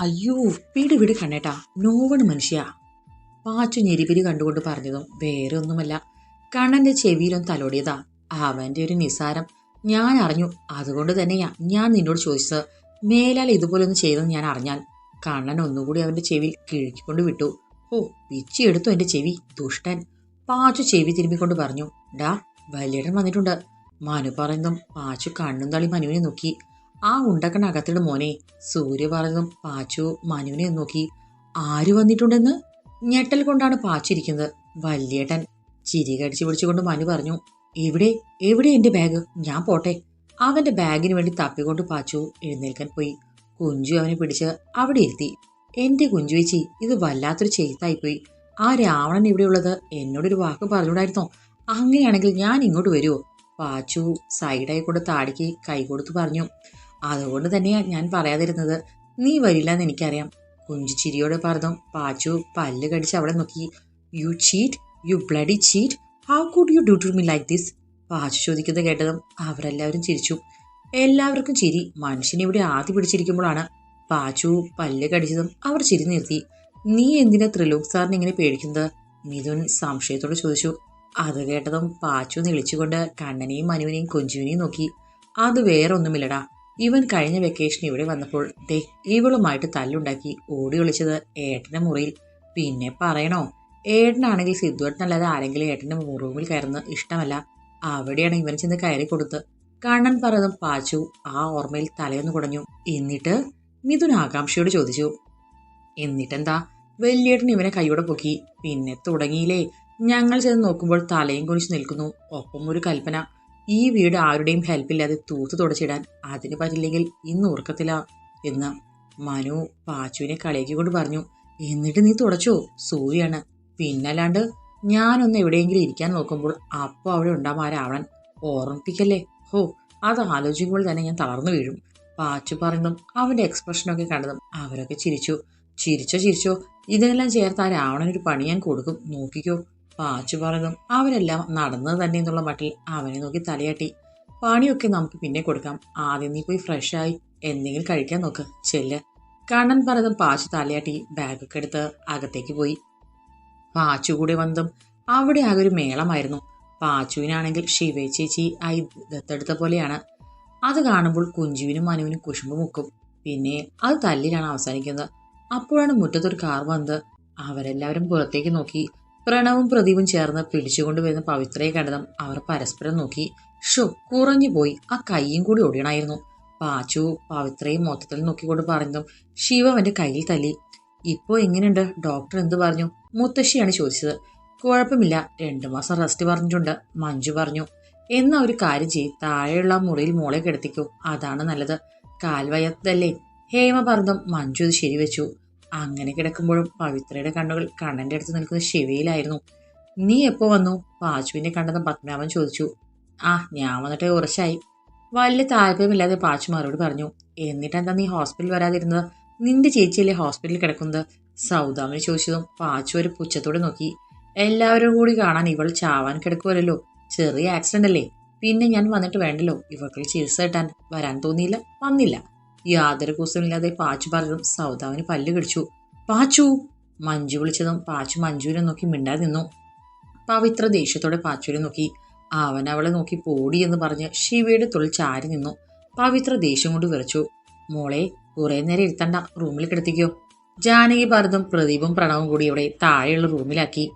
അയ്യോ വീട് വീട് കണ്ണേട്ടാ നോവണ് മനുഷ്യ. പാച്ചു ഞെരിപിരി കണ്ടുകൊണ്ട് പറഞ്ഞതും വേറെ ഒന്നുമല്ല കണ്ണന്റെ ചെവിയിലും തലോടിയതാ. അവന്റെ ഒരു നിസാരം ഞാൻ അറിഞ്ഞു. അതുകൊണ്ട് തന്നെയാ ഞാൻ നിന്നോട് ചോദിച്ചത്. മേലാൽ ഇതുപോലൊന്നും ചെയ്തെന്ന് ഞാൻ അറിഞ്ഞാൽ കണ്ണൻ ഒന്നുകൂടി അവന്റെ ചെവിയിൽ കിഴുക്കിക്കൊണ്ട് വിട്ടു. ഓ പിച്ചി എടുത്തു എന്റെ ചെവി. ദുഷ്ടൻ. പാച്ചു ചെവി തിരുമ്മിക്കൊണ്ട് പറഞ്ഞു ഡാ വലിയടൻ വന്നിട്ടുണ്ട്. മനു പറയുന്നതും പാച്ചു കണ്ണും തള്ളി മനുവിനെ നോക്കി. ആ ഉണ്ടക്കണകത്തിയുടെ മോനെ സൂര്യ പറഞ്ഞതും പാച്ചു മനുവിനെ നോക്കി. ആര് വന്നിട്ടുണ്ടെന്ന്? ഞെട്ടൽ കൊണ്ടാണ് പാച്ചിരിക്കുന്നത്. വല്യേട്ടൻ ചിരി കടിച്ചു പിടിച്ചുകൊണ്ട് മനു പറഞ്ഞു എവിടെ? എവിടെ എന്റെ ബാഗ്? ഞാൻ പോട്ടെ. അവന്റെ ബാഗിന് വേണ്ടി തപ്പിക്കൊണ്ട് പാച്ചു എഴുന്നേൽക്കാൻ പോയി. കുഞ്ചു അവനെ പിടിച്ച് അവിടെ ഇരുത്തി. എന്റെ കുഞ്ചു ചേച്ചി ഇത് വല്ലാത്തൊരു ചെയ്ത്തായിപ്പോയി. ആ രാവണൻ ഇവിടെയുള്ളത് എന്നോടൊരു വാക്ക് പറഞ്ഞുകൂടായിരുന്നോ? അങ്ങനെയാണെങ്കിൽ ഞാൻ ഇങ്ങോട്ട് വരുമോ പാച്ചു സൈഡായി കൊണ്ട് താടിക്ക് കൈ കൊടുത്തു പറഞ്ഞു അതുകൊണ്ട് തന്നെയാ ഞാൻ പറയാതിരുന്നത്. നീ വരില്ല എന്ന് എനിക്കറിയാം. കുഞ്ചു ചിരിയോട് പറഞ്ഞു പാച്ചു പല്ല് കടിച്ച് അവിടെ നോക്കി. You cheat you bloody cheat how could you do to me like this Pachu ചോദിക്കുന്നത് കേട്ടതും അവരെല്ലാവരും ചിരിച്ചു. എല്ലാവർക്കും ചിരി. മനുഷ്യനെ ഇവിടെ ആദ്യം പിടിച്ചിരിക്കുമ്പോഴാണ് പാച്ചു പല്ല് കടിച്ചതും അവർ ചിരി നിർത്തി. നീ എന്തിനാ ത്രിലോക് സാറിനെ ഇങ്ങനെ പേടിക്കുന്നത്? മിഥുൻ സംശയത്തോട് ചോദിച്ചു. അത് കേട്ടതും പാച്ചു നിളിച്ചുകൊണ്ട് കണ്ണനെയും മനുവിനെയും കൊഞ്ചുവിനെയും നോക്കി. അത് വേറെ ഒന്നുമില്ലടാ ഇവൻ കഴിഞ്ഞ വെക്കേഷൻ ഇവിടെ വന്നപ്പോൾ ദേ ഇവളുമായിട്ട് തല്ലുണ്ടാക്കി ഓടി ഒളിച്ചത് ഏട്ടന്റെ മുറിയിൽ. പിന്നെ പറയണോ ഏട്ടനാണെങ്കിൽ സിദ്ധുവേട്ടനല്ലാതെ ആരെങ്കിലും ഏട്ടന്റെ റൂമിൽ കയറുന്നത് ഇഷ്ടമല്ല. അവിടെയാണ് ഇവൻ ചെന്ന് കയറി കൊടുത്ത്. കണ്ണൻ പറഞ്ഞതും പാച്ചു ആ ഓർമ്മയിൽ തലയൊന്ന് കുടഞ്ഞു. എന്നിട്ട് മിഥുൻ ആകാംക്ഷയോട് ചോദിച്ചു എന്നിട്ടെന്താ? വലിയേട്ടൻ ഇവനെ കൈയോടെ പൊക്കി. പിന്നെ തുടങ്ങിയില്ലേ. ഞങ്ങൾ ചെന്ന് നോക്കുമ്പോൾ തലയും കുനിച്ച് നിൽക്കുന്നു. ഒപ്പം ഒരു കൽപ്പന. ഈ വീട് ആരുടെയും ഹെൽപ്പില്ലാതെ തൂത്ത് തുടച്ചിടാൻ അതിന് പറ്റില്ലെങ്കിൽ ഇന്ന് ഉറക്കത്തില്ല എന്ന് മനു പാച്ചുവിനെ കളിയാക്കിക്കൊണ്ട് പറഞ്ഞു. എന്നിട്ട് നീ തുടച്ചോ? സൂര്യാണ്. പിന്നല്ലാണ്ട് ഞാനൊന്ന് എവിടെയെങ്കിലും ഇരിക്കാൻ നോക്കുമ്പോൾ അപ്പോൾ അവിടെ ഉണ്ടാമാരാവണൻ ഓർമ്മിപ്പിക്കല്ലേ? ഹോ അത് ആലോചിക്കുമ്പോൾ തന്നെ ഞാൻ തളർന്നു വീഴും. പാച്ചു പറഞ്ഞതും അവന്റെ എക്സ്പ്രഷനൊക്കെ കണ്ടതും അവരൊക്കെ ചിരിച്ചു. ചിരിച്ചോ ചിരിച്ചോ? ഇതെല്ലാം ചേർത്ത് ആ രാവണനൊരു പണി ഞാൻ കൊടുക്കും. നോക്കിക്കോ. പാച്ചു പറഞ്ഞതും അവരെല്ലാം നടന്നത് തന്നെ എന്നുള്ള മട്ടിൽ അവനെ നോക്കി തലയാട്ടി. പണിയൊക്കെ നമുക്ക് പിന്നെ കൊടുക്കാം. ആദ്യം നീ പോയി ഫ്രഷായി എന്തെങ്കിലും കഴിക്കാൻ നോക്ക് ചെല്ല്. കണ്ണൻ പറഞ്ഞതും പാച്ചു തലയാട്ടി ബാഗൊക്കെ എടുത്ത് അകത്തേക്ക് പോയി. പാച്ചു കൂടെ വന്നതും അവിടെ ആകെ ഒരു മേളമായിരുന്നു. പാച്ചുവിനാണെങ്കിൽ ശിവ ചേച്ചി ആയി ദത്തെടുത്ത പോലെയാണ്. അത് കാണുമ്പോൾ കുഞ്ചുവിനും മനുവിനും കുശുമ്പ് മുക്കും. പിന്നെ അത് തല്ലിലാണ് അവസാനിക്കുന്നത്. അപ്പോഴാണ് മുറ്റത്തൊരു കാർ വന്നത്. അവരെല്ലാവരും പുറത്തേക്ക് നോക്കി. പ്രണവും പ്രദീപും ചേർന്ന് പിടിച്ചുകൊണ്ട് വരുന്ന പവിത്രയെ കണ്ടതും അവർ പരസ്പരം നോക്കി ഷോ കുറഞ്ഞു പോയി. ആ കൈയും കൂടി ഒടിയണായിരുന്നു പാച്ചു പവിത്രയും മൊത്തത്തിൽ നോക്കിക്കൊണ്ട് പറഞ്ഞതും ശിവ അവന്റെ കയ്യിൽ തല്ലി ഇപ്പോ എങ്ങനെയുണ്ട്? ഡോക്ടർ എന്ത് പറഞ്ഞു? മുത്തശ്ശിയാണ് ചോദിച്ചത്. കുഴപ്പമില്ല. രണ്ടു മാസം റെസ്റ്റ് പറഞ്ഞിട്ടുണ്ട്. മഞ്ജു പറഞ്ഞു എന്നാ ഒരു കാര്യം ചെയ് താഴെയുള്ള മുറിയിൽ മോളെ കിടത്തിക്കൂ. അതാണ് നല്ലത്. കാൽവയത്തല്ലേ ഹേമ പറഞ്ഞതും മഞ്ജു ഇത് ശരിവെച്ചു. അങ്ങനെ കിടക്കുമ്പോഴും പവിത്രയുടെ കണ്ണുകൾ കണ്ണന്റെ അടുത്ത് നിൽക്കുന്ന ശിവയിലായിരുന്നു. നീ എപ്പോ വന്നു? പാച്ചുവിനെ കണ്ടെന്ന് പത്മനാഭൻ ചോദിച്ചു. ആ ഞാൻ വന്നിട്ട് കുറച്ചായി. വലിയ താല്പര്യമില്ലാതെ പാച്ചു മറുപടി പറഞ്ഞു. എന്നിട്ടെന്താ നീ ഹോസ്പിറ്റലിൽ വരാതിരുന്നത്? നിന്റെ ചേച്ചിയല്ലേ ഹോസ്പിറ്റലിൽ കിടക്കുന്നത്? സൗദാമിനെ ചോദിച്ചതും പാച്ചു ഒരു പുച്ഛത്തോടെ നോക്കി. എല്ലാവരും കൂടി കാണാൻ ഇവൾ ചാവാൻ കിടക്കുമല്ലോ ചെറിയ ആക്സിഡന്റ് അല്ലേ? പിന്നെ ഞാൻ വന്നിട്ട് വേണ്ടല്ലോ. ഇവൾക്ക് ചികിത്സ കിട്ടാൻ വരാൻ തോന്നിയില്ല വന്നില്ല. യാതൊരു കുസമില്ലാതെ പാച്ചു പറഞ്ഞതും സൗദാവിന് പല്ല് കടിച്ചു. പാച്ചു മഞ്ജു വിളിച്ചതും പാച്ചു മഞ്ജുവിനെ നോക്കി മിണ്ടാതെ നിന്നു. പവിത്ര ദേഷ്യത്തോടെ പാച്ചുവിനെ നോക്കി. അവൻ അവളെ നോക്കി പോടി എന്ന് പറഞ്ഞ് ശിവയുടെ തൊഴിൽ ചാരി നിന്നു. പവിത്ര ദേഷ്യം കൊണ്ട് വിറച്ചു. മോളെ കുറെ നേരം ഇരുത്തണ്ട റൂമിൽ കിടത്തിക്കോ. ജാനകി ഭരതും പ്രദീപും പ്രണവും കൂടി ഇവിടെ താഴെയുള്ള റൂമിലാക്കി.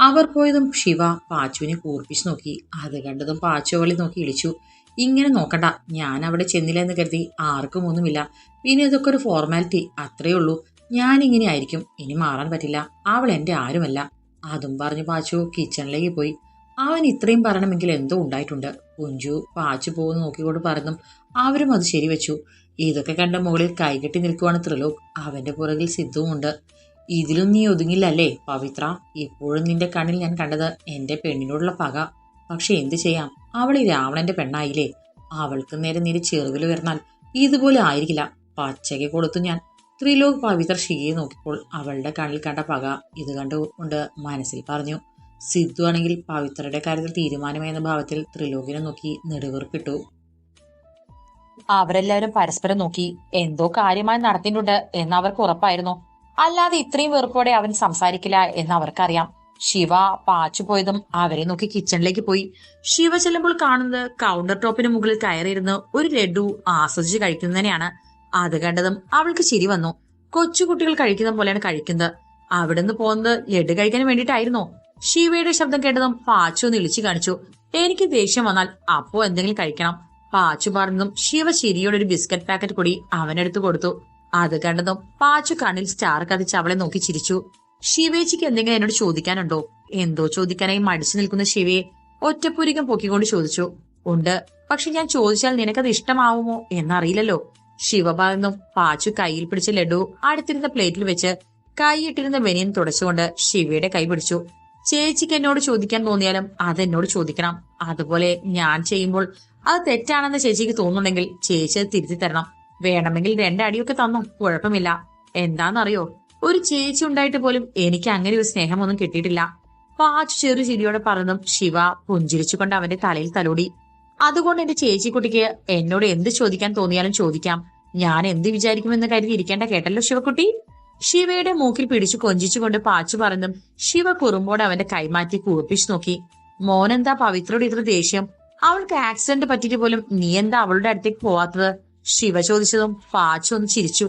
അവർ പോയതും ശിവ പാച്ചുവിനെ കൂർപ്പിച്ചു നോക്കി. അത് കണ്ടതും പാച്ചു അവളെ നോക്കി ഇളിച്ചു. ഇങ്ങനെ നോക്കണ്ട. ഞാൻ അവിടെ ചെന്നില്ല എന്ന് കരുതി ആർക്കും ഒന്നുമില്ല. പിന്നെ ഇതൊക്കെ ഒരു ഫോർമാലിറ്റി അത്രയേ ഉള്ളൂ. ഞാൻ ഇങ്ങനെ ആയിരിക്കും. ഇനി മാറാൻ പറ്റില്ല. അവൾ എന്റെ ആരുമല്ല. അതും പറഞ്ഞു പാച്ചു കിച്ചണിലേക്ക് പോയി. അവൻ ഇത്രയും പറയണമെങ്കിൽ എന്തോ ഉണ്ടായിട്ടുണ്ട്. കുഞ്ചു പാച്ചു പോകുന്നു നോക്കിക്കൊണ്ട് പറഞ്ഞു അവരും അത് ശരിവെച്ചു. ഇതൊക്കെ കണ്ട മുകളിൽ കൈകെട്ടി നിൽക്കുവാണ് ത്രിലോക്. അവന്റെ പുറകിൽ സിദ്ധുവുമുണ്ട് ഇതിലും നീ ഒതുങ്ങില്ലല്ലേ പവിത്ര? ഇപ്പോഴും നിന്റെ കണ്ണിൽ ഞാൻ കണ്ടത് എന്റെ പെണ്ണിനോടുള്ള പക. പക്ഷെ എന്തു ചെയ്യാം? അവൾ ഈ രാവണന്റെ പെണ്ണായില്ലേ? അവൾക്ക് നേരെ നീര് ചെറുവിൽ വരുന്നാൽ ഇതുപോലെ ആയിരിക്കില്ല. പച്ചയ്ക്ക് കൊടുത്തു ഞാൻ. ത്രിലോക് പവിത്ര ഷിയെ നോക്കിയപ്പോൾ അവളുടെ കണ്ണിൽ കണ്ട പക ഇത് കണ്ടുകൊണ്ട് മനസ്സിൽ പറഞ്ഞു സിദ്ധു ആണെങ്കിൽ പവിത്രയുടെ കാര്യത്തിൽ തീരുമാനമെന്ന ഭാവത്തിൽ ത്രിലോകിനെ നോക്കി നെടുവീർപ്പിട്ടു. അവരെല്ലാവരും പരസ്പരം നോക്കി എന്തോ കാര്യമായി നടത്തിയിട്ടുണ്ട് എന്ന് അവർക്ക് ഉറപ്പായിരുന്നു. അല്ലാതെ ഇത്രയും വെറുപ്പോടെ അവൻ സംസാരിക്കില്ല എന്ന് അവർക്കറിയാം. ശിവ പാച്ചു പോയതും അവരെ നോക്കി കിച്ചണിലേക്ക് പോയി. ശിവ ചെല്ലുമ്പോൾ കാണുന്നത് കൗണ്ടർ ടോപ്പിന് മുകളിൽ കയറിയിരുന്ന് ഒരു ലഡു ആസ്വദിച്ച് കഴിക്കുന്നതിനെയാണ് അത് കണ്ടതും അവൾക്ക് ചിരി വന്നു. കൊച്ചുകുട്ടികൾ കഴിക്കുന്ന പോലെയാണ് കഴിക്കുന്നത്. അവിടുന്ന് പോകുന്നത് ലഡു കഴിക്കാൻ വേണ്ടിയിട്ടായിരുന്നോ. ശിവയുടെ ശബ്ദം കേട്ടതും പാച്ചു ഒന്ന് ഇളിച്ചു കാണിച്ചു. എനിക്ക് ദേഷ്യം വന്നാൽ അപ്പോ എന്തെങ്കിലും കഴിക്കണം. പാച്ചു പറഞ്ഞതും ശിവ ചിരിയോടെ ഒരു ബിസ്ക്കറ്റ് പാക്കറ്റ് കൂടി അവനെടുത്ത് കൊടുത്തു. അത് കണ്ടതും പാച്ചു കണ്ണിൽ സ്റ്റാർ കതിച്ച് അവളെ നോക്കി ചിരിച്ചു. ശിവേച്ചിക്ക് എന്തെങ്കിലും എന്നോട് ചോദിക്കാനുണ്ടോ? എന്തോ ചോദിക്കാനായി മടിച്ചു നിൽക്കുന്ന ശിവയെ ഒറ്റപ്പുരികം പൊക്കിക്കൊണ്ട് ചോദിച്ചു. ഉണ്ട്. പക്ഷെ ഞാൻ ചോദിച്ചാൽ നിനക്കത് ഇഷ്ടമാവുമോ എന്നറിയില്ലല്ലോ. ശിവ പറഞ്ഞു പാച്ചു കയ്യിൽ പിടിച്ച ലഡു അടുത്തിരുന്ന പ്ലേറ്റിൽ വെച്ച് കൈയിട്ടിരുന്ന ബനിയൻ തുടച്ചുകൊണ്ട് ശിവയുടെ കൈ പിടിച്ചു. ചേച്ചിക്ക് എന്നോട് ചോദിക്കാൻ തോന്നിയാലും അതെന്നോട് ചോദിക്കണം. അതുപോലെ ഞാൻ ചെയ്യുമ്പോൾ അത് തെറ്റാണെന്ന് ചേച്ചിക്ക് തോന്നുന്നുണ്ടെങ്കിൽ ചേച്ചി അത് തിരുത്തി തരണം. വേണമെങ്കിൽ രണ്ടടിയൊക്കെ തന്നു. കുഴപ്പമില്ല. എന്താണെന്നറിയോ ഒരു ചേച്ചി ഉണ്ടായിട്ട് പോലും എനിക്ക് അങ്ങനെ ഒരു സ്നേഹമൊന്നും കിട്ടിയിട്ടില്ല. പാച്ചു ചെറു ചിരിയോടെ പറഞ്ഞതും ശിവ പുഞ്ചിരിച്ചുകൊണ്ട് അവന്റെ തലയിൽ തലോടി. അതുകൊണ്ട് എന്റെ ചേച്ചിക്കുട്ടിക്ക് എന്നോട് എന്ത് ചോദിക്കാൻ തോന്നിയാലും ചോദിക്കാം. ഞാൻ എന്ത് വിചാരിക്കുമെന്ന് കരുതി ഇരിക്കേണ്ട കേട്ടല്ലോ ശിവക്കുട്ടി? ശിവയുടെ മൂക്കിൽ പിടിച്ചു കൊഞ്ചിച്ചുകൊണ്ട് പാച്ചു പറഞ്ഞും ശിവ കുറുമ്പോടെ അവന്റെ കൈമാറ്റി കുഴപ്പിച്ചു നോക്കി. മോനെന്താ പവിത്രയുടെ ഇത്ര ദേഷ്യം? അവൾക്ക് ആക്സിഡന്റ് പറ്റിയിട്ട് പോലും നീ എന്താ അവളുടെ അടുത്തേക്ക് പോവാത്തത്? ശിവ ചോദിച്ചതും പാച്ചു ഒന്ന് ചിരിച്ചു.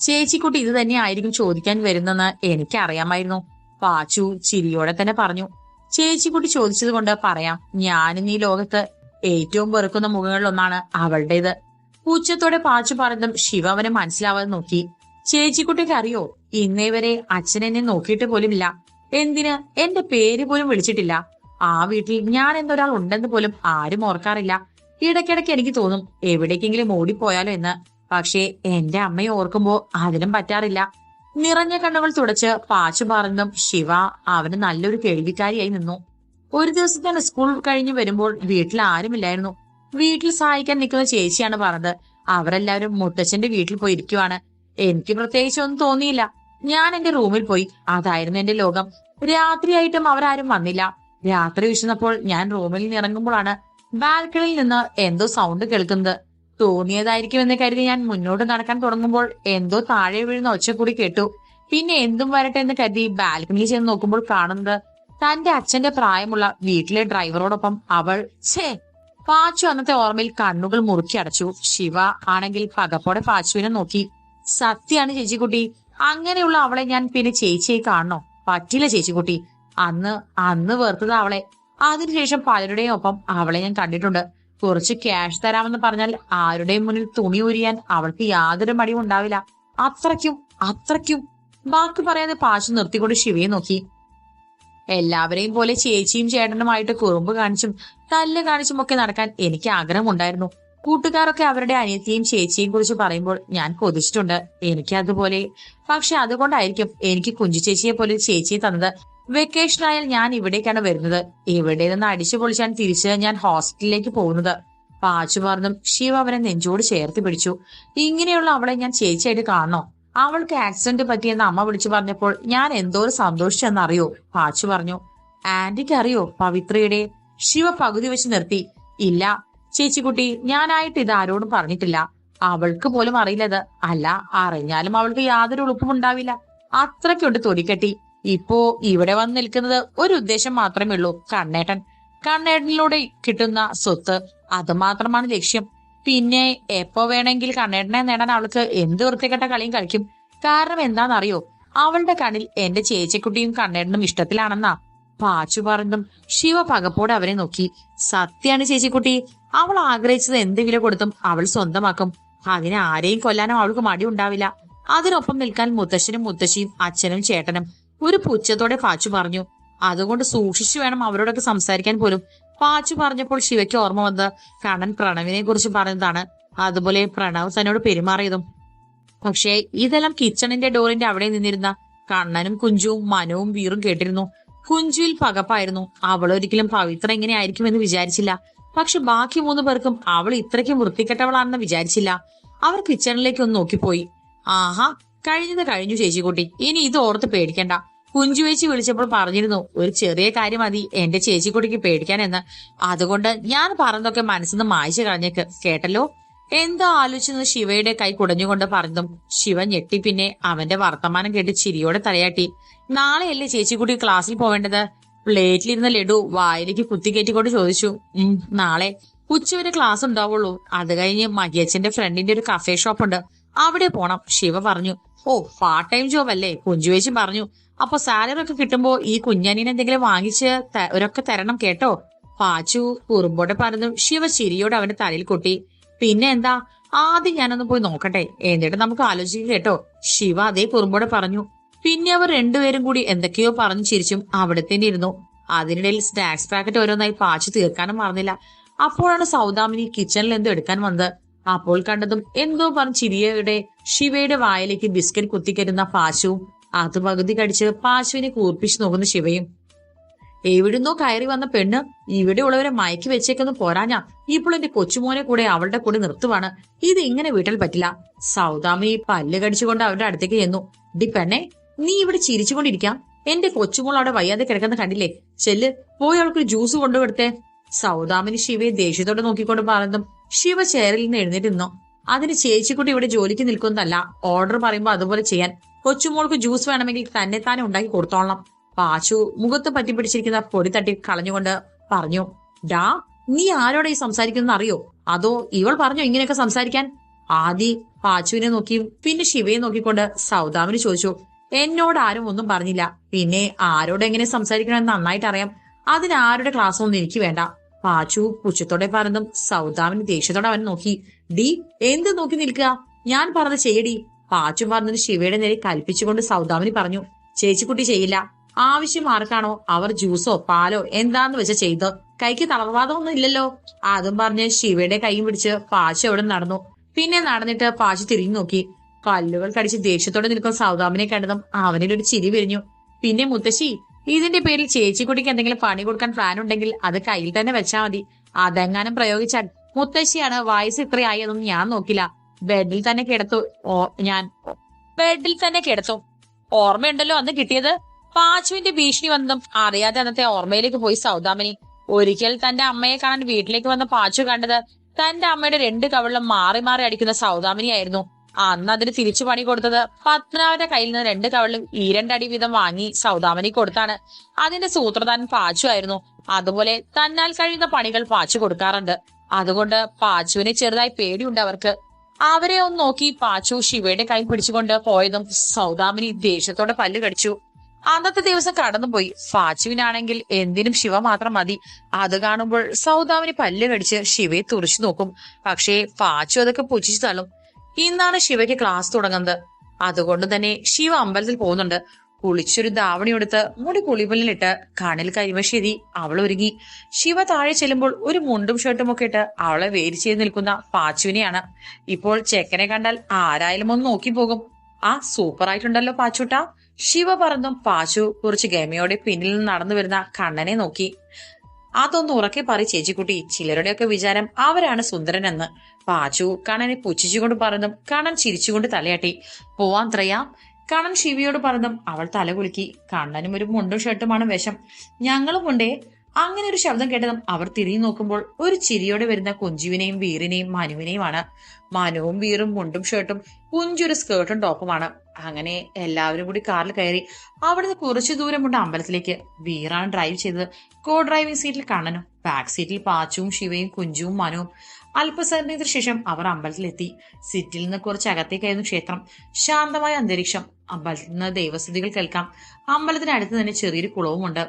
ചേച്ചിക്കുട്ടി ഇത് തന്നെ ആയിരിക്കും ചോദിക്കാൻ വരുന്നെന്ന് എനിക്കറിയാമായിരുന്നു. പാച്ചു ചിരിയോടെ തന്നെ പറഞ്ഞു. ചേച്ചിക്കുട്ടി ചോദിച്ചത് കൊണ്ട് പറയാം ഞാനിന്ന് ഈ ലോകത്ത് ഏറ്റവും വെറുക്കുന്ന മുഖങ്ങളിലൊന്നാണ് അവളുടേത്. പൂച്ചത്തോടെ പാച്ചു പറഞ്ഞതും ശിവ അവനെ മനസ്സിലാവാതെ നോക്കി. ചേച്ചിക്കുട്ടിക്ക് അറിയോ ഇന്നേ വരെ അച്ഛൻ എന്നെ നോക്കിയിട്ട് പോലുമില്ല. എന്തിന്? എന്റെ പേര് പോലും വിളിച്ചിട്ടില്ല. ആ വീട്ടിൽ ഞാൻ എന്തൊരാൾ ഉണ്ടെന്ന് പോലും ആരും ഓർക്കാറില്ല. ഇടയ്ക്കിടയ്ക്ക് എനിക്ക് തോന്നും എവിടേക്കെങ്കിലും ഓടിപ്പോയാലോ എന്ന്. പക്ഷേ എന്റെ അമ്മയെ ഓർക്കുമ്പോ അതിനും പറ്റാറില്ല. നിറഞ്ഞ കണ്ണുകൾ തുടച്ച് പാച്ചു പറഞ്ഞതും ശിവ അവന് നല്ലൊരു കേൾവിക്കാരിയായി നിന്നു. ഒരു ദിവസം തന്നെ സ്കൂൾ കഴിഞ്ഞു വരുമ്പോൾ വീട്ടിൽ ആരുമില്ലായിരുന്നു. വീട്ടിൽ സഹായിക്കാൻ നിൽക്കുന്ന ചേച്ചിയാണ് പറഞ്ഞത്. അവരെല്ലാവരും മുത്തച്ഛന്റെ വീട്ടിൽ പോയി ഇരിക്കുവാണ് എനിക്ക് പ്രത്യേകിച്ച് ഒന്നും തോന്നിയില്ല. ഞാൻ എന്റെ റൂമിൽ പോയി. അതായിരുന്നു എന്റെ ലോകം. രാത്രിയായിട്ടും അവരാരും വന്നില്ല. രാത്രി വിശന്നപ്പോൾ ഞാൻ റൂമിൽ നിന്ന് ഇറങ്ങുമ്പോഴാണ് ബാൽക്കണിയിൽ നിന്ന് എന്തോ സൗണ്ട് കേൾക്കുന്നത്. തോന്നിയതായിരിക്കുമെന്ന് കരുതി ഞാൻ മുന്നോട്ട് നടക്കാൻ തുടങ്ങുമ്പോൾ എന്തോ താഴെ വീഴുന്ന ഒച്ചക്കൂടി കേട്ടു. പിന്നെ എന്തും വരട്ടെ എന്ന് കരുതി ബാൽക്കണിയിൽ ചെന്ന് നോക്കുമ്പോൾ കാണുന്നത് തന്റെ അച്ഛന്റെ പ്രായമുള്ള വീട്ടിലെ ഡ്രൈവറോടൊപ്പം അവൾ ഛേ പാച്ചു അന്നത്തെ ഓർമ്മയിൽ കണ്ണുകൾ മുറുക്കി അടച്ചു. ശിവ ആണെങ്കിൽ പകപ്പോടെ പാച്ചുവിനെ നോക്കി. സത്യാണ് ചേച്ചിക്കുട്ടി അങ്ങനെയുള്ള അവളെ ഞാൻ പിന്നെ ചേച്ചിയെ കാണണോ? പറ്റില്ല ചേച്ചിക്കുട്ടി. അന്ന് അന്ന് വെറുത്തത് അവളെ. അതിനുശേഷം പലരുടെയും ഒപ്പം അവളെ ഞാൻ കണ്ടിട്ടുണ്ട്. കുറച്ച് ക്യാഷ് തരാമെന്ന് പറഞ്ഞാൽ ആരുടെയും മുന്നിൽ തുണി ഉരിയാൻ അവൾക്ക് യാതൊരു മടിയും ഉണ്ടാവില്ല. അത്രയ്ക്കും അത്രയ്ക്കും. ബാക്കി പറയാതെ പാശം നിർത്തിക്കൊണ്ട് ശിവയെ നോക്കി. എല്ലാവരെയും പോലെ ചേച്ചിയും ചേട്ടനുമായിട്ട് കുറുമ്പ് കാണിച്ചും തല്ല് കാണിച്ചും ഒക്കെ നടക്കാൻ എനിക്ക് ആഗ്രഹമുണ്ടായിരുന്നു. കൂട്ടുകാരൊക്കെ അവരുടെ അനിയത്തിയും ചേച്ചിയും കുറിച്ച് പറയുമ്പോൾ ഞാൻ കൊതിച്ചിട്ടുണ്ട്. എനിക്ക് അതുപോലെ പക്ഷെ അതുകൊണ്ടായിരിക്കും എനിക്ക് കുഞ്ചു ചേച്ചിയെ പോലെ ചേച്ചിയെ തന്നത്. വെക്കേഷൻ ആയാൽ ഞാൻ ഇവിടേക്കാണ് വരുന്നത്. ഇവിടെ നിന്ന് അടിച്ചു പൊളിച്ചാൻ തിരിച്ച് ഞാൻ ഹോസ്റ്റലിലേക്ക് പോകുന്നത്. പാച്ചു പറഞ്ഞും ശിവ അവനെ നെഞ്ചോട് ചേർത്ത് പിടിച്ചു. ഇങ്ങനെയുള്ള അവളെ ഞാൻ ചേച്ചിയായിട്ട് കാണണോ? അവൾക്ക് ആക്സിഡന്റ് പറ്റിയെന്ന് അമ്മ വിളിച്ചു പറഞ്ഞപ്പോൾ ഞാൻ എന്തോരം സന്തോഷിച്ചെന്നറിയോ? പാച്ചു പറഞ്ഞു. ആന്റിക്ക് അറിയോ പവിത്രയുടെ? ശിവ പകുതി വെച്ച് നിർത്തി. ഇല്ല ചേച്ചിക്കുട്ടി ഞാനായിട്ട് ഇത് ആരോടും പറഞ്ഞിട്ടില്ല. അവൾക്ക് പോലും അറിയില്ലത്. അല്ല അറിഞ്ഞാലും അവൾക്ക് യാതൊരു ഉളുപ്പും ഉണ്ടാവില്ല. അത്രയ്ക്കുണ്ട് തൊലിക്കെട്ടി. ഇപ്പോ ഇവിടെ വന്ന് നിൽക്കുന്നത് ഒരു ഉദ്ദേശം മാത്രമേ ഉള്ളൂ കണ്ണേട്ടൻ. കണ്ണേട്ടനിലൂടെ കിട്ടുന്ന സ്വത്ത് അത് മാത്രമാണ് ലക്ഷ്യം. പിന്നെ എപ്പോ വേണമെങ്കിൽ കണ്ണേട്ടനെ നേടാൻ അവൾക്ക് എന്ത് വൃത്തികെട്ട കളിയും കളിക്കും. കാരണം എന്താണെന്നറിയോ? അവളുടെ കണ്ണിൽ എന്റെ ചേച്ചിക്കുട്ടിയും കണ്ണേട്ടനും ഇഷ്ടത്തിലാണെന്നാ പാച്ചു പറഞ്ഞതും ശിവ പകപ്പോടെ അവരെ നോക്കി. സത്യാണ് ചേച്ചിക്കുട്ടി. അവൾ ആഗ്രഹിച്ചത് എന്ത് വില കൊടുത്തും അവൾ സ്വന്തമാക്കും. അതിന് ആരെയും കൊല്ലാനും അവൾക്ക് മടി ഉണ്ടാവില്ല. അതിനൊപ്പം നിൽക്കാൻ മുത്തശ്ശനും മുത്തശ്ശിയും അച്ഛനും ചേട്ടനും ഒരു പുച്ഛത്തോടെ പാച്ചു പറഞ്ഞു. അതുകൊണ്ട് സൂക്ഷിച്ചു വേണം അവരോടൊക്കെ സംസാരിക്കാൻ പോലും. പാച്ചു പറഞ്ഞപ്പോൾ ശിവയ്ക്ക് ഓർമ്മ വന്നത് കണ്ണൻ പ്രണവിനെ കുറിച്ച് പറഞ്ഞതാണ്. അതുപോലെ പ്രണവ് തന്നോട് പെരുമാറിയതും. പക്ഷേ ഇതെല്ലാം കിച്ചണിന്റെ ഡോറിന്റെ അവിടെ നിന്നിരുന്ന കണ്ണനും കുഞ്ചുവും മനവും വീറും കേട്ടിരുന്നു. കുഞ്ചുവിൽ പകപ്പായിരുന്നു. അവൾ ഒരിക്കലും പവിത്ര എങ്ങനെ ആയിരിക്കുമെന്ന് വിചാരിച്ചില്ല. പക്ഷെ ബാക്കി മൂന്ന് പേർക്കും അവൾ ഇത്രയ്ക്കും വൃത്തികെട്ടവളാണെന്ന് വിചാരിച്ചില്ല. അവർ കിച്ചണിലേക്ക് ഒന്ന് നോക്കിപ്പോയി. ആഹാ കഴിഞ്ഞത് കഴിഞ്ഞു ചേച്ചിക്കുട്ടി. ഇനി ഇത് ഓർത്ത് പേടിക്കണ്ട. കുഞ്ചു വെച്ചി വിളിച്ചപ്പോൾ പറഞ്ഞിരുന്നു ഒരു ചെറിയ കാര്യം മതി എന്റെ ചേച്ചിക്കുട്ടിക്ക് പേടിക്കാൻ എന്ന് അതുകൊണ്ട് ഞാൻ പറഞ്ഞതൊക്കെ മനസ്സിന്ന് മായ്ച്ചു കളഞ്ഞേക്ക്. കേട്ടല്ലോ? എന്താ ആലോചിച്ചെന്ന് ശിവയുടെ കൈ കുടഞ്ഞുകൊണ്ട് പറഞ്ഞതും ശിവ ഞെട്ടി പിന്നെ അവന്റെ വർത്തമാനം കേട്ട് ചിരിയോടെ തലയാട്ടി. നാളെയല്ലേ ചേച്ചിക്കുട്ടി ക്ലാസ്സിൽ പോവേണ്ടത്? പ്ലേറ്റിലിരുന്ന ലഡു വായിലേക്ക് കുത്തിക്കേറ്റിക്കൊണ്ട് ചോദിച്ചു. ഉം നാളെ. ഉച്ചവരെ ക്ലാസ് ഉണ്ടാവുള്ളൂ. അത് കഴിഞ്ഞ് മഹിയച്ചന്റെ ഫ്രണ്ടിന്റെ ഒരു കഫേ ഷോപ്പ് ഉണ്ട് അവിടെ പോണം ശിവ പറഞ്ഞു. ഓ പാർട്ട് ടൈം ജോബ് അല്ലേ? കുഞ്ചുവേച്ചി പറഞ്ഞു. അപ്പൊ സാലറി ഒക്കെ കിട്ടുമ്പോ ഈ കുഞ്ഞാനീനെ എന്തെങ്കിലും വാങ്ങിച്ച് ഒരൊക്കെ തരണം കേട്ടോ. പാച്ചു കുറുമ്പോടെ പറഞ്ഞു ശിവ ചിരിയോടെ അവന്റെ തലയിൽ കൊട്ടി. പിന്നെ എന്താ? ആദ്യം ഞാനൊന്ന് പോയി നോക്കട്ടെ. എന്നിട്ട് നമുക്ക് ആലോചിക്കും കേട്ടോ. ശിവ അതേ കുറുമ്പോടെ പറഞ്ഞു. പിന്നെ അവർ രണ്ടുപേരും കൂടി എന്തൊക്കെയോ പറഞ്ഞു ചിരിച്ചും അവിടെ തന്നെ ഇരുന്നു. അതിനിടയിൽ സ്നാക്സ് പാക്കറ്റ് ഓരോന്നായി പാച്ചു തീർക്കാനും മറന്നില്ല. അപ്പോഴാണ് സൗദാമിനി കിച്ചണിൽ എന്തോ എടുക്കാൻ വന്നത്. അപ്പോൾ കണ്ടതും എന്തോ പറഞ്ഞ് ചിരിയയുടെ ശിവയുടെ വായിലേക്ക് ബിസ്ക്കറ്റ് കുത്തിക്കരുന്ന പാശുവും അത് പകുതി കടിച്ച് പാശുവിനെ കൂർപ്പിച്ചു നോക്കുന്ന ശിവയും. എവിടുന്നോ കയറി വന്ന പെണ്ണ് ഇവിടെ ഉള്ളവരെ മയക്കി വെച്ചേക്കൊന്ന് പോരാഞ്ഞാ. ഇപ്പോൾ എന്റെ കൊച്ചുമോനെ കൂടെ അവളുടെ കൂടെ നിർത്തുവാണ്. ഇത് ഇങ്ങനെ വീട്ടിൽ പറ്റില്ല. സൗദാമി പല്ല് കടിച്ചുകൊണ്ട് അവരുടെ അടുത്തേക്ക് ചെന്നു. ഡി പെണ്ണെ നീ ഇവിടെ ചിരിച്ചുകൊണ്ടിരിക്കാം. എന്റെ കൊച്ചുമോൾ അവിടെ വയ്യാതെ കിടക്കുന്ന കണ്ടില്ലേ? ചെല്ല് പോയി അവൾക്കൊരു ജ്യൂസ് കൊണ്ടുകൊടുത്തേ. സൗദാമിനി ശിവയെ ദേഷ്യത്തോടെ നോക്കിക്കൊണ്ട് പറഞ്ഞതും ശിവ ചെയറിൽ നിന്ന് എഴുന്നേറ്റ് നിന്നു അതിന് ചേച്ചിക്കുട്ടി ഇവിടെ ജോലിക്ക് നിൽക്കുന്നതല്ല. ഓർഡർ പറയുമ്പോൾ അതുപോലെ ചെയ്യാൻ. കൊച്ചുമോൾക്ക് ജ്യൂസ് വേണമെങ്കിൽ തന്നെ താനെ ഉണ്ടാക്കി കൊടുത്തോളണം. പാച്ചു മുഖത്ത് പറ്റി പിടിച്ചിരിക്കുന്ന പൊടി തട്ടി കളഞ്ഞുകൊണ്ട് പറഞ്ഞു ഡാ നീ ആരോടെ ഈ സംസാരിക്കുന്ന അറിയോ? അതോ ഇവൾ പറഞ്ഞോ ഇങ്ങനെയൊക്കെ സംസാരിക്കാൻ? ആദി പാച്ചുവിനെ നോക്കിയും പിന്നെ ശിവയെ നോക്കിക്കൊണ്ട് സൗദാമിന് ചോദിച്ചു എന്നോട് ആരും ഒന്നും പറഞ്ഞില്ല. പിന്നെ ആരോട് എങ്ങനെ സംസാരിക്കണമെന്ന് നന്നായിട്ട് അറിയാം. അതിന് ആരുടെ ക്ലാസ് ഒന്നും എനിക്ക് വേണ്ട. പാച്ചു പുച്ഛത്തോടെ പറഞ്ഞതും സൗദാമിന് ദേഷ്യത്തോടെ അവൻ നോക്കി. ഡി എന്ത് നോക്കി നിൽക്കുക? ഞാൻ പറഞ്ഞത് ചെയ്യടി. പാച്ചു പറഞ്ഞത് ശിവയുടെ നേരെ കൽപ്പിച്ചുകൊണ്ട് സൗദാമിനി പറഞ്ഞു. ചേച്ചിക്കുട്ടി ചെയ്യില്ല. ആവശ്യം ആർക്കാണോ? അവർ ജ്യൂസോ പാലോ എന്താന്ന് വെച്ച ചെയ്ത്. കൈക്ക് തളർവാദമൊന്നും ഇല്ലല്ലോ. അതും പറഞ്ഞ് ശിവയുടെ കൈയും പിടിച്ച് പാച്ചു അവിടെ നടന്നു. പിന്നെ നടന്നിട്ട് പാച്ചു തിരിഞ്ഞു നോക്കി. കല്ലുകൾ കടിച്ച് ദേഷ്യത്തോടെ നിൽക്കുന്ന സൗദാമിനെ കണ്ടതും അവനിൽ ഒരു ചിരി വിരിഞ്ഞു. പിന്നെ മുത്തശ്ശി ഇതിന്റെ പേരിൽ ചേച്ചിക്കുട്ടിക്ക് എന്തെങ്കിലും പണി കൊടുക്കാൻ പ്ലാൻ ഉണ്ടെങ്കിൽ അത് കയ്യിൽ തന്നെ വെച്ചാൽ മതി. അതെങ്ങാനും പ്രയോഗിച്ചാൽ മുത്തശ്ശിയാണ് വയസ്സ് ഇത്രയായി അതൊന്നും ഞാൻ നോക്കില്ല. ബെഡിൽ തന്നെ കിടത്തു. ഓ ഞാൻ ബെഡിൽ തന്നെ കിടത്തു. ഓർമ്മയുണ്ടല്ലോ അന്ന് കിട്ടിയത്? പാച്ചുവിന്റെ ഭീഷണി വന്നതും അറിയാതെ അന്നത്തെ ഓർമ്മയിലേക്ക് പോയി സൗദാമിനി. ഒരിക്കൽ തന്റെ അമ്മയെ കാണാൻ വീട്ടിലേക്ക് വന്ന പാച്ചു കണ്ടത് തന്റെ അമ്മയുടെ രണ്ട് കവിളും മാറി മാറി അടിക്കുന്ന സൗദാമിനിയായിരുന്നു അന്ന് അതിന് തിരിച്ചു പണി കൊടുത്തത് പത്മനാഭന്റെ കയ്യിൽ നിന്ന് രണ്ട് കവളും ഈ രണ്ടടി വീതം വാങ്ങി സൗദാമനി കൊടുത്താണ്. അതിന്റെ സൂത്രധാരൻ പാച്ചു ആയിരുന്നു. അതുപോലെ തന്നാൽ കഴിയുന്ന പണികൾ പാച്ചു കൊടുക്കാറുണ്ട്. അതുകൊണ്ട് പാച്ചുവിനെ ചെറുതായി പേടിയുണ്ട് അവർക്ക്. അവരെ ഒന്ന് നോക്കി പാച്ചു ശിവയുടെ കൈ പിടിച്ചുകൊണ്ട് പോയതും സൗദാമിനി ദേഷ്യത്തോടെ പല്ല് കടിച്ചു. അന്നത്തെ ദിവസം കടന്നുപോയി. പാച്ചുവിനാണെങ്കിൽ എന്തിനും ശിവ മാത്രം മതി. അത് കാണുമ്പോൾ സൗദാമിനി പല്ല് കടിച്ച് ശിവയെ തുറച്ചു നോക്കും. പക്ഷേ പാച്ചു അതൊക്കെ പുച്ഛിച്ചു തള്ളും. ഇന്നാണ് ശിവയ്ക്ക് ക്ലാസ് തുടങ്ങുന്നത്. അതുകൊണ്ട് തന്നെ ശിവ അമ്പലത്തിൽ പോകുന്നുണ്ട്. കുളിച്ചൊരു ദാവണി എടുത്ത് മുടി കുളിപ്പലിലിട്ട് കണ്ണിൽ കരിമശേരി അവൾ ഒരുങ്ങി. ശിവ താഴെ ചെല്ലുമ്പോൾ ഒരു മുണ്ടും ഷർട്ടും ഒക്കെ ഇട്ട് അവളെ വേരി ചെയ്ത് നിൽക്കുന്ന പാച്ചുവിനെയാണ്. ഇപ്പോൾ ചെക്കനെ കണ്ടാൽ ആരായാലും ഒന്ന് നോക്കി പോകും. ആ സൂപ്പർ ആയിട്ടുണ്ടല്ലോ പാച്ചുട്ട. ശിവ പറഞ്ഞും പാച്ചു കുറച്ച് ഗമയോടെ പിന്നിൽ നിന്ന് നടന്നു വരുന്ന കണ്ണനെ നോക്കി. അതൊന്ന് ഉറക്കെ പറി ചേച്ചിക്കുട്ടി. ചിലരുടെയൊക്കെ വിചാരം അവരാണ് സുന്ദരനെന്ന്. പാച്ചു കണ്ണനെ പുച്ഛിച്ചുകൊണ്ട് പറഞ്ഞതും കണ്ണൻ ചിരിച്ചുകൊണ്ട് തലയാട്ടി. പോവാൻ ത്രയാ. കണ്ണൻ ശിവയോട് പറഞ്ഞതും അവൾ തല കുലുക്കി. കണ്ണനും ഒരു മുണ്ടും ഷർട്ടുമാണ് വേഷം. ഞങ്ങളും ഉണ്ടേ. അങ്ങനെ ഒരു ശബ്ദം കേട്ടതും അവർ തിരിഞ്ഞു നോക്കുമ്പോൾ ഒരു ചിരിയോടെ വരുന്ന കുഞ്ചുവിനെയും വീറിനെയും മനുവിനെയുമാണ്. മനുവും വീറും മുണ്ടും ഷർട്ടും കുഞ്ചൊരു സ്കേർട്ടും ടോപ്പുമാണ്. അങ്ങനെ എല്ലാവരും കൂടി കാറിൽ കയറി അവിടുന്ന് കുറച്ചു ദൂരമുണ്ട് അമ്പലത്തിലേക്ക്. വീറാണ് ഡ്രൈവ് ചെയ്തത്. കോ ഡ്രൈവിംഗ് സീറ്റിൽ കണ്ണനും ബാക്ക് സീറ്റിൽ പാച്ചുവും ശിവയും കുഞ്ചുവും മനുവും. അല്പസമയത്തിന് ശേഷം അവർ അമ്പലത്തിലെത്തി. സിറ്റിൽ നിന്ന് കുറച്ച് അകത്തേക്കായിരുന്നു ക്ഷേത്രം. ശാന്തമായ അന്തരീക്ഷം. അമ്പലത്തിൽ നിന്ന് ദൈവസ്ഥിതികൾ കേൾക്കാം. അമ്പലത്തിനടുത്ത് തന്നെ ചെറിയൊരു കുളവുമുണ്ട്.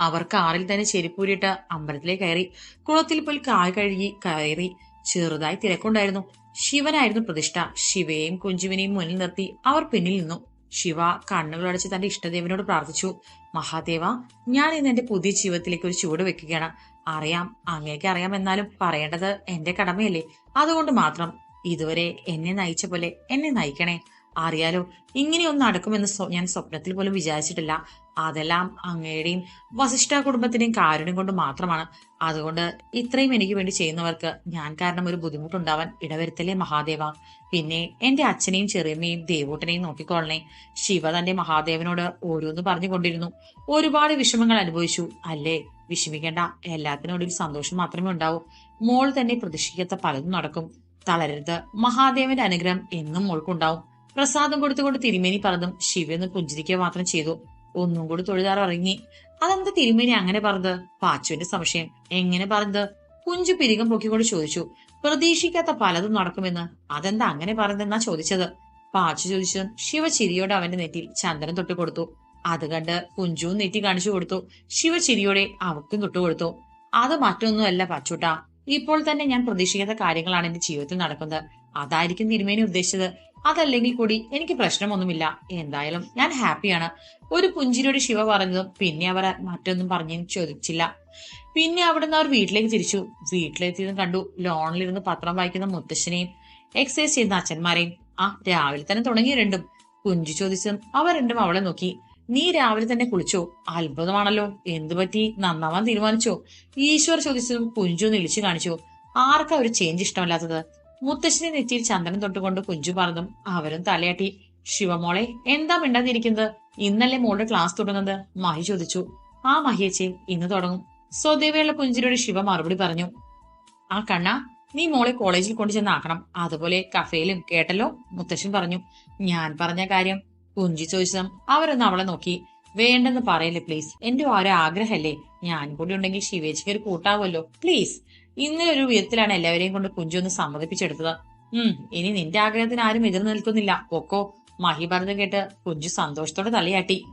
അവർ കാറിൽ തന്നെ ചെരിപ്പൂരിട്ട് അമ്പലത്തിലേക്ക് കയറി. കുളത്തിൽ പോയി കാൽ കഴുകി കയറി ചെറുതായി തിരക്കുണ്ടായിരുന്നു. ശിവനായിരുന്നു പ്രതിഷ്ഠ. ശിവയെയും കുഞ്ചുവിനെയും മുന്നിൽ നിർത്തി അവർ പിന്നിൽ നിന്നു. ശിവ കണ്ണുകളടച്ച് തന്റെ ഇഷ്ടദേവനോട് പ്രാർത്ഥിച്ചു. മഹാദേവ ഞാൻ ഇന്ന് എന്റെ പുതിയ ജീവിതത്തിലേക്ക് ഒരു ചുവട് വെക്കുകയാണ്. അറിയാം അങ്ങേക്ക് അറിയാം എന്നാലും പറയേണ്ടത് എന്റെ കടമയല്ലേ? അതുകൊണ്ട് മാത്രം ഇതുവരെ എന്നെ നയിച്ച പോലെ എന്നെ നയിക്കണേ. അറിയാലോ ഇങ്ങനെയൊന്നും നടക്കുമെന്ന് ഞാൻ സ്വപ്നത്തിൽ പോലും വിചാരിച്ചിട്ടില്ല. അതെല്ലാം അങ്ങയുടെയും വസിഷ്ഠ കുടുംബത്തിന്റെയും കാരുണ്യം കൊണ്ട് മാത്രമാണ്. അതുകൊണ്ട് ഇത്രയും എനിക്ക് വേണ്ടി ചെയ്യുന്നവർക്ക് ഞാൻ കാരണം ഒരു ബുദ്ധിമുട്ടുണ്ടാവാൻ ഇടവരുത്തലേ മഹാദേവ? പിന്നെ എന്റെ അച്ഛനെയും ചെറിയമ്മയും ദേവൂട്ടനെയും നോക്കിക്കൊള്ളണേ. ശിവ തന്റെ മഹാദേവനോട് ഓരോന്ന് പറഞ്ഞുകൊണ്ടിരുന്നു. ഒരുപാട് വിഷമങ്ങൾ അനുഭവിച്ചു. അല്ലേ? വിഷമിക്കേണ്ട. എല്ലാത്തിനോടും സന്തോഷം മാത്രമേ ഉണ്ടാവൂ. മോൾ തന്നെ പ്രതീക്ഷിക്കാത്ത പലതും നടക്കും. തളരരുത്. മഹാദേവന്റെ അനുഗ്രഹം എന്നും മോൾക്കുണ്ടാവും. പ്രസാദം കൊടുത്തുകൊണ്ട് തിരുമേനി പറഞ്ഞതും ശിവന്ന് പുഞ്ചിരിക്കുക മാത്രം ചെയ്തു. ഒന്നും കൂടി തൊഴിലാർ ഇറങ്ങി അതെന്ത് തിരുമേനി അങ്ങനെ പറഞ്ഞത്? പാച്ചുവിന്റെ സംശയം. എങ്ങനെ പറഞ്ഞത്? കുഞ്ചു പിരികം പൊക്കിക്കൊണ്ട് ചോദിച്ചു. പ്രതീക്ഷിക്കാത്ത പലതും നടക്കുമെന്ന്. അതെന്താ അങ്ങനെ പറഞ്ഞതെന്നാ ചോദിച്ചത്. പാച്ചു ചോദിച്ചു. ശിവ ചിരിയോടെ അവന്റെ നെറ്റിയിൽ ചന്ദനം തൊട്ട് കൊടുത്തു. അത് കണ്ട് കുഞ്ചുവും നെറ്റി കാണിച്ചു കൊടുത്തു. ശിവ ചിരിയോടെ അവക്കും തൊട്ടു കൊടുത്തു. അത് മറ്റൊന്നുമല്ല പച്ചുട്ട. ഇപ്പോൾ തന്നെ ഞാൻ പ്രതീക്ഷിക്കാത്ത കാര്യങ്ങളാണ് എന്റെ ജീവിതത്തിൽ നടക്കുന്നത്. അതായിരിക്കും തിരുമേനി ഉദ്ദേശിച്ചത്. അതല്ലെങ്കിൽ കൂടി എനിക്ക് പ്രശ്നമൊന്നുമില്ല. എന്തായാലും ഞാൻ ഹാപ്പിയാണ് ഒരു പുഞ്ചിരിയോട് ശിവ പറഞ്ഞതും പിന്നെ അവർ മറ്റൊന്നും പറഞ്ഞു ചോദിച്ചില്ല. പിന്നെ അവിടുന്ന് അവർ വീട്ടിലേക്ക് തിരിച്ചു. വീട്ടിലെത്തിയതും കണ്ടു. ലോണിലിരുന്ന് പത്രം വായിക്കുന്ന മുത്തശ്ശനെയും എക്സസൈസ് ചെയ്യുന്ന അച്ഛന്മാരെയും. ആ രാവിലെ തന്നെ തുടങ്ങി രണ്ടും. കുഞ്ചു ചോദിച്ചതും അവർ രണ്ടും അവളെ നോക്കി. നീ രാവിലെ തന്നെ കുളിച്ചോ? അത്ഭുതമാണല്ലോ. എന്തു പറ്റി? നന്നാവാൻ തീരുമാനിച്ചോ? ഈശ്വർ ചോദിച്ചതും കുഞ്ചു നിളിച്ചു കാണിച്ചു. ആർക്കാ ഒരു ചേഞ്ച് ഇഷ്ടമല്ലാത്തത്? മുത്തശ്ശനെ നെറ്റിയിൽ ചന്ദനം തൊട്ടുകൊണ്ട് കുഞ്ചു പറഞ്ഞതും അവരും തലയാട്ടി ശിവമോളെ എന്താ മിണ്ടാതിരിക്കുന്നത്? ഇന്നല്ലേ മോളുടെ ക്ലാസ് തുടങ്ങുന്നത്? മഹി ചോദിച്ചു. ആ മഹിയച്ചേ ഇന്ന് തുടങ്ങും. സ്വദേവയുള്ള പുഞ്ചിരിയുടെ ശിവ മറുപടി പറഞ്ഞു. ആ കണ്ണ നീ മോളെ കോളേജിൽ കൊണ്ടു ചെന്നാക്കണം അതുപോലെ കഫേയിലും കേട്ടല്ലോ? മുത്തശ്ശൻ പറഞ്ഞു. ഞാൻ പറഞ്ഞ കാര്യം കുഞ്ചി ചോദിച്ചതും അവരൊന്ന് അവളെ നോക്കി. വേണ്ടെന്ന് പറയല്ലേ പ്ലീസ് എന്റെ ഓരോ ആഗ്രഹമല്ലേ? ഞാൻ കൂടി ഉണ്ടെങ്കിൽ ശിവേച്ചിക്ക് ഒരു കൂട്ടാവുമല്ലോ. പ്ലീസ് ഇന്നലെ ഒരു വിധത്തിലാണ് എല്ലാവരെയും കൊണ്ട് കുഞ്ചു ഒന്ന് സമ്മതിപ്പിച്ചെടുത്തത്. ഉം ഇനി നിന്റെ ആഗ്രഹത്തിന് ആരും എതിർന്നു നിൽക്കുന്നില്ല. പൊക്കോ മഹി പറഞ്ഞു കേട്ട് കുഞ്ചു സന്തോഷത്തോടെ തലയാട്ടി.